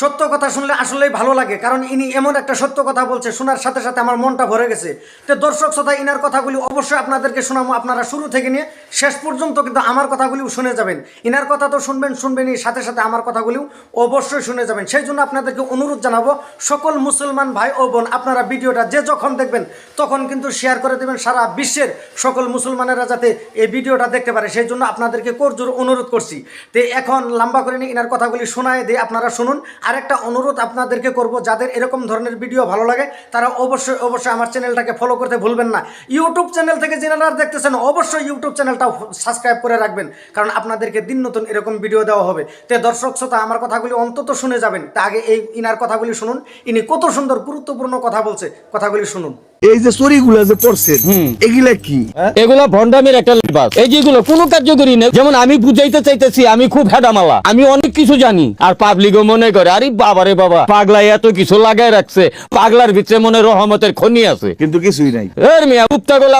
সত্য কথা শুনলে আসলেই ভালো লাগে, কারণ ইনি এমন একটা সত্য কথা বলছে, শোনার সাথে সাথে আমার মনটা ভরে গেছে। তো দর্শক শ্রোতা, ইনার কথাগুলি অবশ্যই আপনাদেরকে শোনাবো, আপনারা শুরু থেকে নিয়ে শেষ পর্যন্ত কিন্তু আমার কথাগুলিও শুনে যাবেন। ইনার কথা তো শুনবেন, শুনবেনই, সাথে সাথে আমার কথাগুলিও অবশ্যই শুনে যাবেন। সেই জন্য আপনাদেরকে অনুরোধ জানাব, সকল মুসলমান ভাই ও বোন, আপনারা ভিডিওটা যে যখন দেখবেন, তখন কিন্তু শেয়ার করে দেবেন সারা বিশ্বের সকল মুসলমানেরা যাতে এই ভিডিওটা দেখতে পারে। সেই জন্য আপনাদেরকে করজোর অনুরোধ করছি। তো এখন লম্বা করে নিয়ে ইনার কথাগুলি শোনায় দিয়ে আপনারা শুনুন। আরেকটা অনুরোধ আপনাদেরকে করব, যাদের এরকম ধরনের ভিডিও ভালো লাগে, তারা অবশ্যই অবশ্যই আমার চ্যানেলটাকে ফলো করতে ভুলবেন না। ইউটিউব চ্যানেল থেকে যারা দেখতেছেন, অবশ্যই ইউটিউব চ্যানেলটাও সাবস্ক্রাইব করে রাখবেন, কারণ আপনাদেরকে দিন নতুন এরকম ভিডিও দেওয়া হবে। তো দর্শক, শ্রোতা, আমার কথাগুলি অন্তত শুনে যাবেন। তা আগে এই ইনার কথাগুলি শুনুন। ইনি কত সুন্দর, গুরুত্বপূর্ণ কথা বলছে। কথাগুলি শুনুন। এই যে চুরিগুলো যে পড়ছেন এগুলা কি? হ্যাঁ? এগুলা ভন্ডামের একটা লিবাস। এই যেগুলো কোনো কার্যকরী নেই যেমন আমি বুঝাইতে চাইতেছি আমি খুব হেডামালা। আমি অনেক কিছু জানি আর পাবলিকও মনে করে আরে বাবারে বাবা এত কিছু লাগাই রাখছে পাগলার ভিতরে মনে রহমতের খনি আছে। কিন্তু কিছুই নাই। এর মিয়া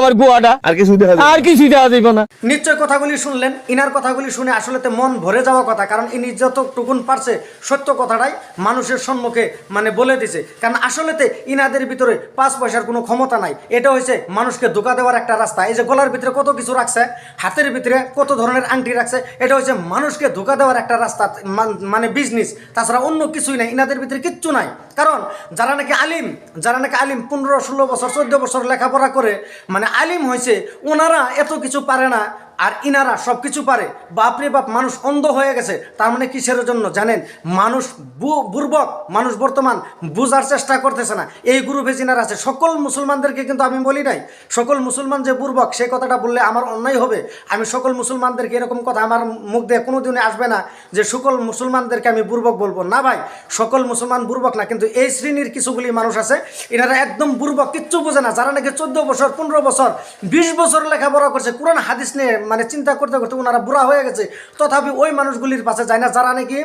আমার গুয়াটা আর কিছু দেখা আর কিছু দেওয়া যাইব না। নিশ্চয় কথাগুলি শুনলেন ইনার কথাগুলি শুনে আসলে মন ভরে যাওয়া কথা কারণ ইনি যতটুকুন পারছে সত্য কথাটাই মানুষের সম্মুখে মানে বলে দিছে। কারণ আসলেতে ইনাদের ভিতরে পাঁচ পয়সার কোনো ক্ষমতা নাই। এটা হয়েছে মানুষকে ধোকা দেওয়ার একটা রাস্তা। এই যে গলার ভিতরে কত কিছু রাখছে, হাতের ভিতরে কত ধরনের আংটি রাখছে, এটা হচ্ছে মানুষকে ধোকা দেওয়ার একটা রাস্তা, মান- বিজনেস তাছাড়া অন্য কিছুই নাই, ইনাদের ভিতরে কিচ্ছু নাই। কারণ যারা নাকি আলিম, যারা নাকি আলিম পনেরো, ষোলো বছর, চোদ্দ বছর লেখাপড়া করে মানে আলিম হয়েছে ওনারা এত কিছু পারে না আর ইনারা সব কিছু পারে বাপরে বাপ, মানুষ অন্ধ হয়ে গেছে। তার মানে কিসের জন্য? জানেন, মানুষ বুর্বক, মানুষ বর্তমান বুঝার চেষ্টা করতেছে না। এই গ্রুপে যিনারা আছে, সকল মুসলমানদেরকে কিন্তু আমি বলি নাই। সকল মুসলমান যে বুর্বক, সেই কথাটা বললে আমার অন্যায় হবে। আমি সকল মুসলমানদেরকে এরকম কথা আমার মুখ দিয়ে কোনো দিনে আসবে না যে সকল মুসলমানদেরকে আমি বুর্বক বলব। না ভাই, সকল মুসলমান বুর্বক না, কিন্তু এই শ্রেণির কিছুগুলি মানুষ আছে এনারা একদম বুর্বক, কিচ্ছু বোঝে না। যারা নাকি চোদ্দ বছর, পনেরো বছর, বিশ বছর লেখাপড়া করছে, কোরআন, হাদিস নিয়ে মানে চিন্তা করতে করতে ওনারা বুড়া হয়ে গেছে। তথাপি ওই মানুষগুলির পাশে যায় না, যারা নাকি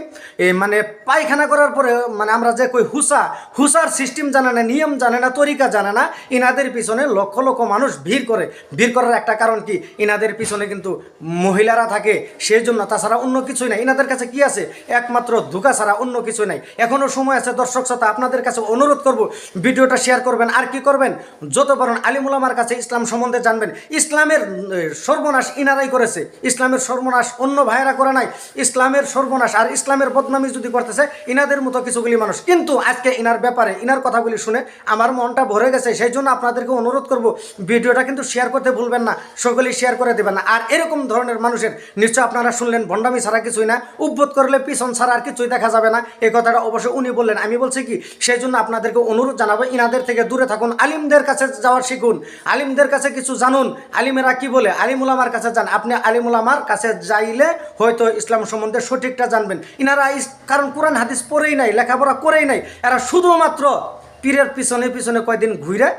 মানে পায়খানা করার পরে মানে আমরা যে কই হুসা, হুসার সিস্টেম জানে না, নিয়ম জানে না, তরিকা জানে না, ইনাদের পিছনে লক্ষ লক্ষ মানুষ ভিড় করে। ভিড় করার একটা কারণ কি? ইনাদের পিছনে কিন্তু মহিলারা থাকে সেই জন্য তাছাড়া অন্য কিছুই নাই। ইনাদের কাছে কি আছে? একমাত্র ধোকা ছাড়া অন্য কিছু নাই। এখনও সময় আছে, দর্শক শ্রোতা, আপনাদের কাছে অনুরোধ করব, ভিডিওটা শেয়ার করবেন। আর কি করবেন? যত পারেন আলিমুলামার কাছে ইসলাম সম্বন্ধে জানবেন। ইসলামের সর্বনাশ সর্বনাশ ইনারাই করেছে। ইসলামের সর্বনাশ অন্য ভাইয়েরা করে নাই। ইসলামের সর্বনাশ আর ইসলামের বদনামি যদি করতেছে, ইনাদের মতো কিছুগুলি মানুষ। কিন্তু আজকে ইনার ব্যাপারে, ইনার কথাগুলি শুনে আমার মনটা ভরে গেছে। সেই জন্য আপনাদেরকে অনুরোধ করব, ভিডিওটা কিন্তু শেয়ার করতে ভুলবেন না, সকলেই শেয়ার করে দেবেন না। আর এরকম ধরনের মানুষের, নিশ্চয় আপনারা শুনলেন, ভণ্ডামি ছাড়া কিছুই না। উদ্বোধ করলে পিছন ছাড়া আর কিছুই দেখা যাবে না। এই কথাটা অবশ্যই উনি বললেন। আমি বলছি কি, সেই জন্য আপনাদেরকে অনুরোধ জানাব, ইনাদের থেকে দূরে থাকুন। আলিমদের কাছে যাওয়ার শিখুন। আলিমদের কাছে কিছু জানুন। আলিমেরা কি বলে? আলিমুলামার কাছে যান আপনি আলিমুলামার কাছে যাইলে হয়তো ইসলাম সম্বন্ধে সঠিকটা জানবেন। ইনারা কারণ কোরআন হাদিস পড়েই নাই, লেখাপড়া করেই নাই, এরা শুধুমাত্র পীরের পিছনে পিছনে কয়দিন ঘুরে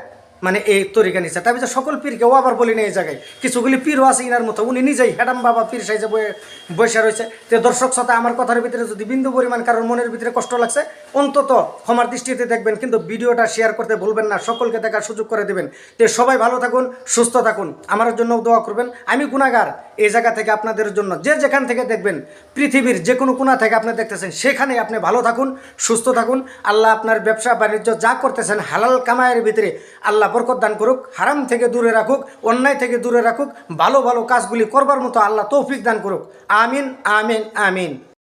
মানে এই তরিকা নিচ্ছে তার যে সকল পীরকেও আবার বলি না এই জায়গায়। কিছুগুলি পীরও আছে ইনার মতো। উনি নিজেই হেডাম বাবা পীর সাইজে বসে রয়েছে। তো দর্শক শ্রোতা, আমার কথার ভিতরে যদি বিন্দু পরিমাণ কারোর মনের ভিতরে কষ্ট লাগছে, অন্তত ক্ষমার দৃষ্টিতে দেখবেন। কিন্তু ভিডিওটা শেয়ার করতে ভুলবেন না। সকলকে দেখার সুযোগ করে দেবেন। তো সবাই ভালো থাকুন, সুস্থ থাকুন। আমার জন্য দোয়া করবেন। আমি গুণাগার। এই জায়গা থেকে আপনাদের জন্য যে যেখান থেকে দেখবেন পৃথিবীর যে কোনো কোনা থেকে আপনি দেখতেছেন সেখানে আপনি ভালো থাকুন, সুস্থ থাকুন। আল্লাহ আপনার ব্যবসা বাণিজ্য যা করতেছেন হালাল কামায়ের ভিতরে আল্লাহ বরকত দান করুক, হারাম থেকে দূরে রাখুক, অন্যায় থেকে দূরে রাখুক, ভালো ভালো কাজগুলি করবার মতো আল্লাহ তৌফিক দান করুক। আমিন আমিন আমিন।